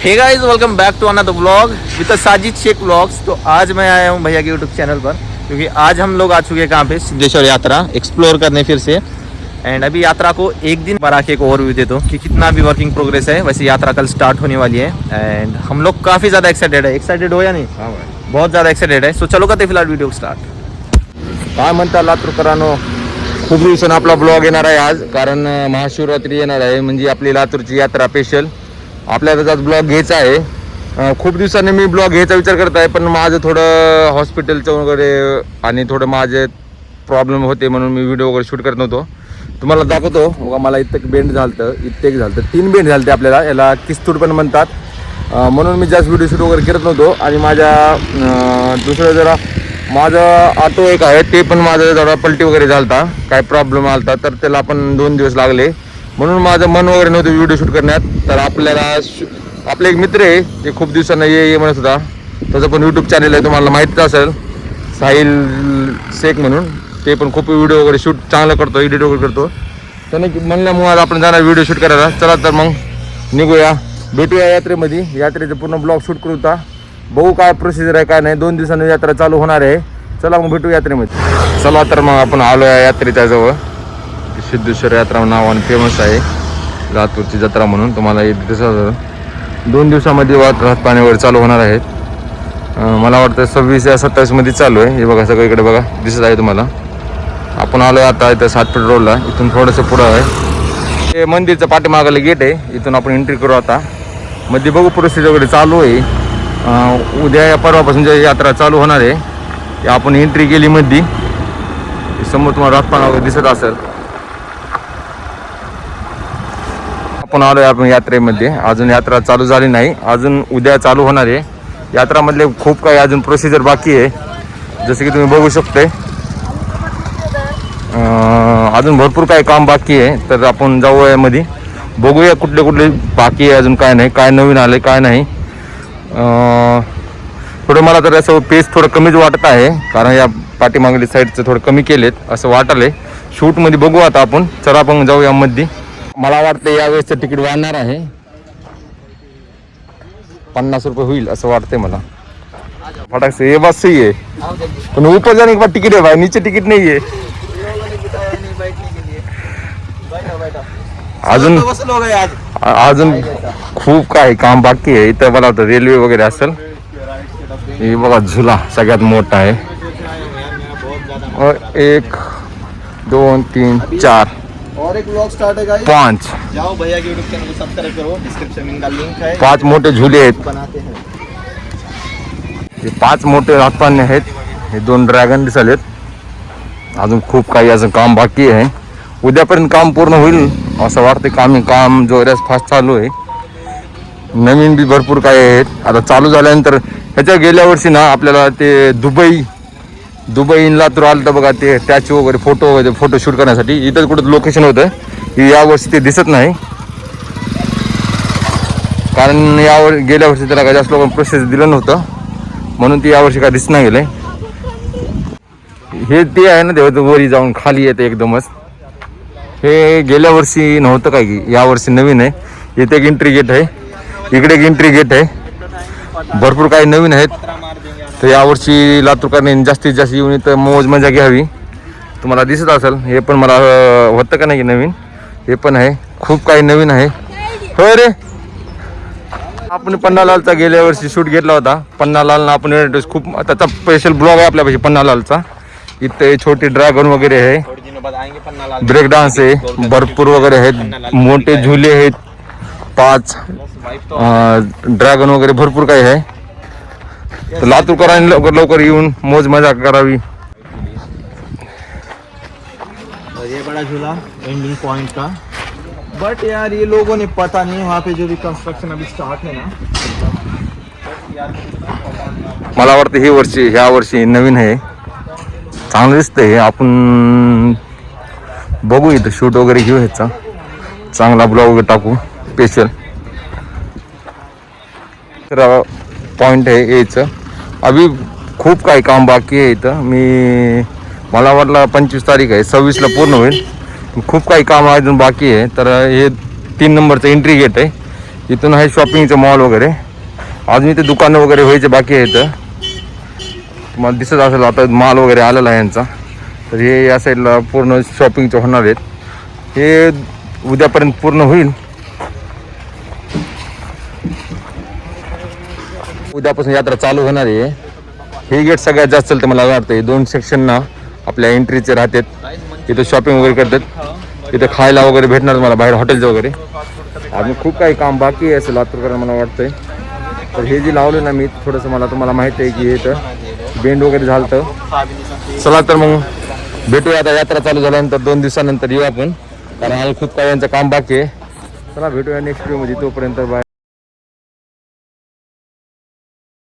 Hey guys welcome back to another blog with Sajid Shaikh blogs तो आज मैं आया हूँ भैया के यूट्यूब चैनल पर क्योंकि आज हम लोग आ चुके हैं कहाँ पे? सिद्धेश्वर यात्रा एक्सप्लोर करने फिर से। एंड अभी यात्रा को एक दिन पर आके एक ओवरव्यू दे दो कि कितना भी वर्किंग प्रोग्रेस है वैसे यात्रा कल स्टार्ट होने वाली है। एंड हम लोग काफ़ी ज़्यादा एक्साइटेड है। एक्साइटेड हो या नहीं? बहुत ज़्यादा एक्साइटेड है। सो चलो करते फ़िलहाल वीडियो स्टार्ट काय म्हणता लातूरकरांनो खूप दिवसानं आपला ब्लॉग येणार आहे आज कारण महाशिवरात्री येणार आहे. म्हणजे आपली लातूरची यात्रा स्पेशल आपल्याला आज ब्लॉग घ्यायचा आहे. खूप दिवसांनी मी ब्लॉग घ्यायचा विचार करत आहे पण माझं थोडं हॉस्पिटलचं वगैरे आणि थोडं माझे प्रॉब्लेम होते म्हणून मी व्हिडिओ वगैरे शूट करत नव्हतो. तुम्हाला दाखवतो बघा मला इतकं बेंड झालं इतके झालं तीन बेंड झालते आपल्याला याला किस्तूड पण म्हणतात. म्हणून मी जास्त व्हिडिओ शूट वगैरे करत नव्हतो. आणि माझ्या दुसरं जरा माझं ऑटो एक आहे ते पण माझं जरा पलटी वगैरे झालता. काय प्रॉब्लेम आलता तर त्याला पण दोन दिवस लागले. म्हणून माझं मन वगैरे नव्हतं व्हिडिओ शूट करण्यात. तर आपल्याला आपले एक मित्र आहे ते खूप दिवसांना ये ये म्हणत होता. त्याचं पण यूट्यूब चॅनल आहे तुम्हाला माहितीच असेल. साहिल शेख म्हणून. ते पण खूप व्हिडिओ वगैरे शूट चांगलं करतो एडिट वगैरे करतो. त्याने म्हणल्यामुळे आज आपण जाणार व्हिडिओ शूट करायला. चला तर मग निघूया. भेटूया यात्रेमध्ये. यात्रेचं पूर्ण ब्लॉग शूट करू होता बघू काय प्रोसिजर आहे काय नाही. दोन दिवसांनी यात्रा चालू होणार आहे. चला मग भेटू यात्रेमध्ये. चला तर मग आपण आलो या यात्रेच्या जवळ. सिद्धेश्वर यात्रा नावाने फेमस आहे. लातूरची जत्रा म्हणून तुम्हाला एक दिसत दोन दिवसामध्ये वाट राहत पाण्यावर चालू होणार आहेत. मला वाटतं सव्वीस या सत्तावीसमध्ये चालू आहे. हे बघा सगळीकडे बघा दिसत आहे तुम्हाला. आपण आलो आता इथं सात फीट रोडला इथून थोडंसं पुढं आहे. हे मंदिरचं पाठीमागाला गेट आहे. इथून आपण एंट्री करू आता. मध्ये बघू परिस्थिती वगैरे चालू आहे. उद्या या परवापासून जी यात्रा चालू होणार आहे आपण एंट्री केली मध्ये. समोर तुम्हाला रातपाना वगैरे दिसत असेल. आपण आलोय आपण यात्रेमध्ये. अजून यात्रा चालू झाली नाही. अजून उद्या चालू होणार आहे. यात्रामधले खूप काही अजून प्रोसिजर बाकी आहे. जसं की तुम्ही बघू शकते. अजून भरपूर काही काम बाकी आहे. तर आपण जाऊ यामध्ये. बघूया कुठले कुठले बाकी आहे अजून काय नाही. काय नवीन आले काय नाही. थोडं मला तर असं पेस थोडं कमीच वाटत आहे. कारण या पाठीमागली साईडचं थोडं कमी केलेत. असं वाटलंय. शूटमध्ये बघू आता आपण. चला आपण जाऊ यामध्ये. मला वाटतं यावेळेसचं तिकीट वाढणार आहे. रुपये होईल असं वाटतंय मला. फटाक से ये बात सही है ऊपर जाने के बाद टिकट है भाई नीचे टिकट नहीं है अजून अजून खूप काही काम बाकी आहे. इथं मला वाटतं रेल्वे वगैरे असेल. हे बघा झुला सगळ्यात मोठा आहे. और एक, दोन, तीन, चार. और एक ब्लॉग स्टार्ट है गाइस पाच। जाओ भैया के यूट्यूब चैनल को सब्सक्राइब करो। डिस्क्रिप्शन में इनका लिंक है। पाच मोठे झुले। बनाते हैं। हे पाच मोठे राजपान्य आहेत हे। दोन ड्रॅगन दिसालेत अजून खूप काही अजून काम बाकी आहे। उद्यापर्यंत काम पूर्ण होईल असं वाटतं काम काम जोऱ्यास फास्ट चालू आहे. नवीन बी भरपूर काही आहेत. आता चालू झाल्यानंतर ह्याच्या गेल्या वर्षी ना आपल्याला ते दुबई दुबई तर लातूर आलं तर बघा ते स्टॅच्यू वगैरे फोटो वगैरे फोटो शूट करण्यासाठी. इथं कुठं लोकेशन होतं की यावर्षी ते दिसत नाही. कारण यावर गेल्या वर्षी त्याला काही जास्त लोकांना प्रोसेस दिलं नव्हतं. म्हणून ती यावर्षी काय दिसत नाही गेलंय हे ते आहे ना ते वरी जाऊन खाली येते एकदमच. हे गेल्या वर्षी नव्हतं काय की यावर्षी नवीन आहे. इथे एक एंट्री गेट आहे. इकडे एक एंट्री गेट आहे. भरपूर काही नवीन आहेत. तर यावर्षी लातूरकरांनी जास्तीत जास्त येऊन इथं मौज मजा घ्यावी. तुम्हाला दिसत असेल हे पण मला होतं का नाही की नवीन? हे पण आहे. खूप काही नवीन आहे. होय रे. आपण पन्नालालचा गेल्या वर्षी शूट घेतला होता. पन्नालालनं आपण खूप त्याचा स्पेशल ब्लॉग आहे आपल्यापाशी पन्नालालचा. इथे छोटे ड्रॅगन वगैरे आहे. ब्रेक डान्स आहे. भरपूर वगैरे आहेत. मोठे झुले आहेत. पाच ड्रॅगन वगैरे भरपूर काही आहे. तर लातूरकरांनी लवकर लवकर येऊन मोज मजा करावी. ये बड़ा झूला एंडिंग पॉइंट का? बट यार ये लोगों ने पता नहीं वहाँ पे जो भी कंस्ट्रक्शन अभी स्टार्ट है ना। मला वाटतं ही वर्षी ह्या वर्षी नवीन आहे. चांगलं दिसतंय आपण बघू इथं शूट वगैरे घेऊ ह्याचा. चांगला ब्लॉग वगैरे टाकू स्पेशल पॉईंट आहे याचं अभि खूप काही काम बाकी आहे इथं. मी मला वाटलं पंचवीस तारीख आहे सव्वीसला पूर्ण होईल. खूप काही काम अजून बाकी आहे. तर हे तीन नंबरचं एंट्री गेट आहे. इथून आहे शॉपिंगचं मॉल वगैरे. अजून इथे दुकानं वगैरे व्हायचे बाकी आहेत तुम्हाला दिसत असेल आता माल वगैरे आलेला आहे यांचा. तर हे या साईडला पूर्ण शॉपिंगचं होणार आहेत. हे उद्यापर्यंत पूर्ण होईल. उद्यापासून यात्रा चालू होणार आहे. हे गेट सगळ्यात जास्त चालतं मला वाटतं. हे दोन सेक्शन ना आपल्या एंट्रीचे राहतात. तिथं शॉपिंग वगैरे करतात. तिथं खायला वगैरे भेटणार मला बाहेर हॉटेलचं वगैरे. आणि खूप काही काम बाकी आहे असं लातूरकरांना मला वाटतंय. तर हे जे लावलं ना मी थोडंसं मला तुम्हाला माहिती आहे की हे तर बेंड वगैरे झालं चला तर मग भेटूया आता यात्रा चालू झाल्यानंतर दोन दिवसानंतर येऊ आपण. कारण अजून खूप काही यांचं काम बाकी आहे. चला भेटूया नेक्स्ट व्हिडिओमध्ये तोपर्यंत बाय